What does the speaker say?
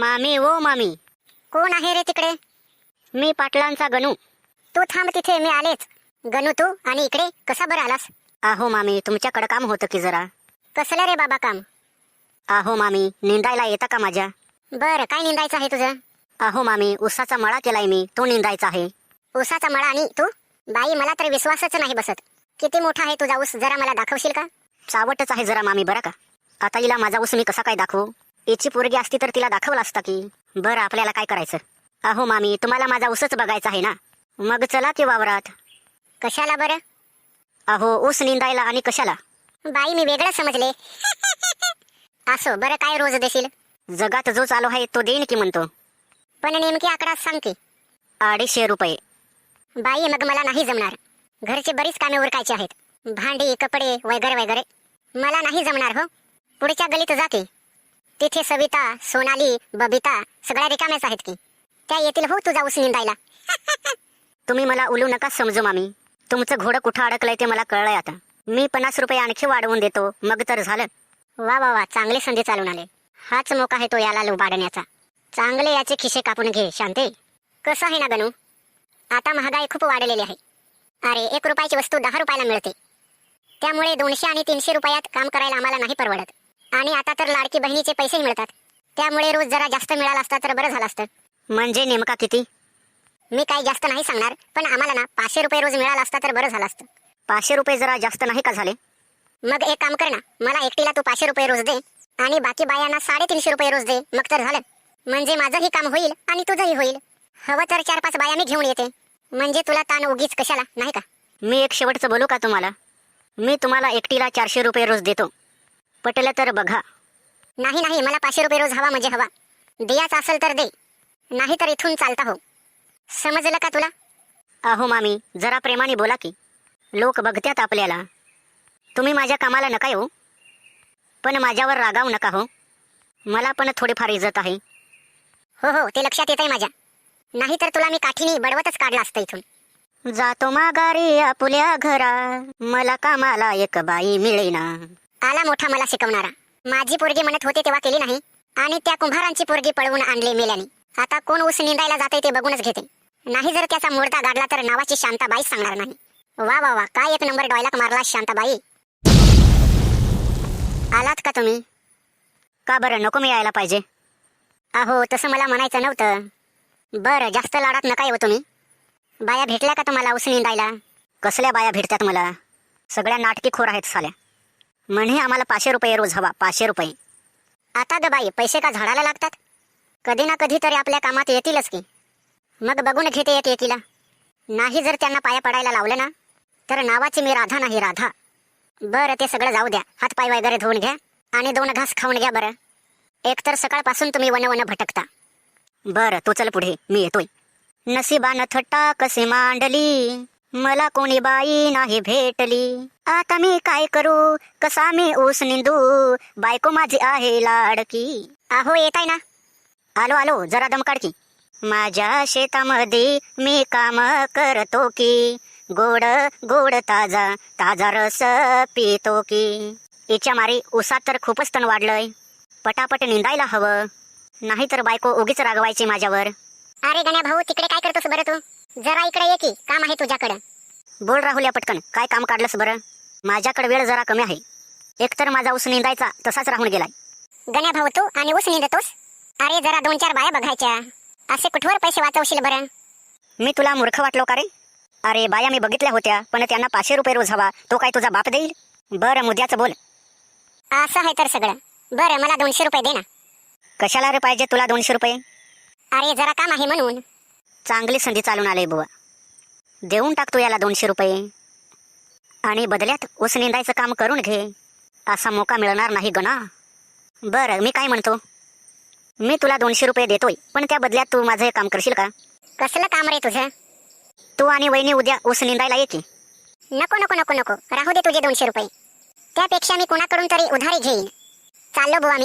मामी ओ मामी. कोण आहे रे तिकडे? मी पाटलांचा गणू. तू थांब तिथे मी आलेच. गणू तू आणि इकडे कसा बरं आलास? आहो मामी तुमच्याकडे काम होतं की जरा. कसलं रे बाबा काम? आहो मामी निंदायला येता का माझ्या? बरं काय निंदायचं आहे तुझं? आहो मामी उसाचा मळा केलाय मी तो निंदायचा आहे. ऊसाचा मळा आणि तू? बाई मला तर विश्वासच नाही बसत. किती मोठा आहे तुझा ऊस जरा मला दाखवशील का? चावटच आहे जरा मामी बरं का? आता हिला माझा ऊस मी कसा काय दाखवू? याची पोरगी असती तर तिला दाखवलं असता की. बरं आपल्याला काय करायचं? आहो मामी तुम्हाला माझा ऊसच बघायचा आहे ना? मग चला की वावरात. कशाला बरं? अहो ऊस निंदायला आणि कशाला? बाई मी वेगळं समजले. असो बरं काय रोज देशील? जगात जो चालू आहे तो देईन की म्हणतो? पण नेमकी आकडा सांग की. अडीचशे रुपये. बाई मग मला नाही जमणार. घरचे बरीच कामे उरकायची आहेत. भांडी कपडे वगैरे वगैरे. मला नाही जमणार हो. पुढच्या गलीत जाते तिथे सविता सोनाली बबिता सगळ्या रिकाम्याच आहेत की. त्या येतील हो तुझा ऊस निंदायला. तुम्ही मला उलू नका समजू मामी. तुमचं घोडं कुठं अडकलंय ते मला कळलंय आता. मी पन्नास रुपये आणखी वाढवून देतो. मग तर झालं. वा वा वा. चांगले संधी चालून आले. हाच मोका आहे तो याला लुबाडण्याचा. चांगले याचे खिसे कापून घे शांते. कसं आहे ना गणू? आता महागाई खूप वाढलेली आहे. अरे एक रुपयाची वस्तू दहा रुपयाला मिळते. त्यामुळे दोनशे आणि तीनशे रुपयात काम करायला आम्हाला नाही परवडत. आणि आता तर लाडकी बहिणीचे पैसे मिळतात. त्यामुळे रोज जरा जास्त मिळाला असता तर बरं झालं असतं. म्हणजे नेमका किती? मी काही जास्त नाही सांगणार पण आम्हाला ना पाचशे रुपये रोज मिळाला असता तर बरं झालं असतं. पाचशे रुपये जरा जास्त नाही का झाले? मग एक काम कर ना मला एकटीला तू पाचशे रुपये रोज दे आणि बाकी बायांना साडेतीनशे रुपये रोज दे मग तर झालं. म्हणजे माझंही काम होईल आणि तुझंही होईल. हवं तर चार पाच बाया मी घेऊन येते. म्हणजे तुला ताण उगीच कशाला नाही का? मी एक शेवटचं बोलू का तुम्हाला? मी तुम्हाला एकटीला चारशे रुपये रोज देतो. पटलं तर बघा. नाही नाही मला पाचशे रुपये रोज हवा म्हणजे हवा. दियाच असेल तर दे. नाही तर इथून चालता हो. समजलं का तुला? अहो मामी जरा प्रेमाने बोला की. लोक बघत्यात आपल्याला. तुम्ही माझ्या कामाला नका येऊ. पण माझ्यावर रागावू नका हो. मला पण थोडीफार इज्जत आहे. हो हो ते लक्षात येत आहे माझ्या. नाही तर तुला मी काठीने बडवतच काढला असतं इथून. जातो माघारी आपुल्या घरा. मला कामाला एक बाई मिळेना. आला मोठा मला शिकवणारा. माझी पोरगी म्हणत होते तेव्हा केली नाही. आणि त्या कुंभारांची पोरगी पळवून आणली मेल्याने. आता कोण ऊस निंदायला जाते ते बघूनच घेते. नाही जर त्याचा मोडता गाडला तर नावाची शांताबाई सांगणार नाही. वा वा वा काय एक नंबर डॉयलाक मारला शांताबाई. आलात का तुम्ही? का बरं नको मी यायला पाहिजे. अहो तसं मला म्हणायचं नव्हतं. बरं जास्त लाडात नका येऊ तुम्ही. बाया भेटल्या का तुम्हाला ऊस निंदायला? कसल्या बाया भेटतात मला? सगळ्या नाटकी खोर आहेत साल्या. म्हणे आम्हाला पाचशे रुपये रोज हवा पाचशे रुपये. आता ग बाई पैसे का झाडाला लागतात? कधी ना कधी तरी आपल्या कामात येतीलच की. मग बघून घेते एक एकीला. नाही जर त्यांना पाया पडायला लावलं ना तर नावाची मी राधा नाही राधा. बरं ते सगळं जाऊ द्या. हातपाय वगैरे धुवून घ्या आणि दोन घास खाऊन घ्या बरं. एक तर सकाळपासून तुम्ही वन वन भटकता. बरं तू चल पुढे. मी येतोय. नशिबान थट्टा कसे मांडली मला कोणी बाई नाही भेटली. आता मी काय करू? कसा मी ऊस निंदू? बायको माझी आहे लाडकी. आहो येत आहे ना? आलो आलो जरा दम की. माझ्या शेतामध्ये मी काम करतो की. गोड गोड ताजा ताजा रस पितो की. इच्छा मारी उसात तर खूपच तण वाढलंय. पटापट निंदायला हवं. नाहीतर बायको उगीच रागवायची माझ्यावर. अरे गण्या भाऊ तिकडे काय करतोस बरं तू? जरा इकडे ये की काम आहे तुझ्याकडं. बोल राहुल्या पटकन काय काम काढलंस बरं? माझ्याकडे वेळ जरा कमी आहे. एकतर माझा ऊस निंदायचा तसाच राहून गेलाय. गण्या भाऊ तू आणि ऊस निंदतोस? अरे जरा दोन चार बाया बघायच्या. असे कुठवर पैसे वाचवशील बरं. मी तुला मूर्ख वाटलो का रे? अरे बाया मी बघितल्या होत्या पण त्यांना पाचशे रुपये रोज हवा तो काय तुझा बाप देईल? बरं मुद्द्याचं बोल. असं आहे तर सगळं. बरं मला दोनशे रुपये दे ना. कशाला रे पाहिजे तुला दोनशे रुपये? अरे जरा काम आहे म्हणून. चांगली संधी चालून आले बुवा. देऊन टाकतो याला दोनशे रुपये. आणि बदल्यात ऊस निंदायचं काम करून घे. असा मोका मिळणार नाही गणा. बरं मी काय म्हणतो? मी तुला दोनशे रुपये देतोय पण त्या बदल्यात तू माझं हे काम करशील का? कसलं काम रे तुझं? तू आणि वहिनी उद्या ऊस निंदायला ये की. नको नको नको नको. राहू दे तुझे दोनशे रुपये. त्यापेक्षा मी कोणाकडून तरी उधारी घेईन. चाललो बुवा मी.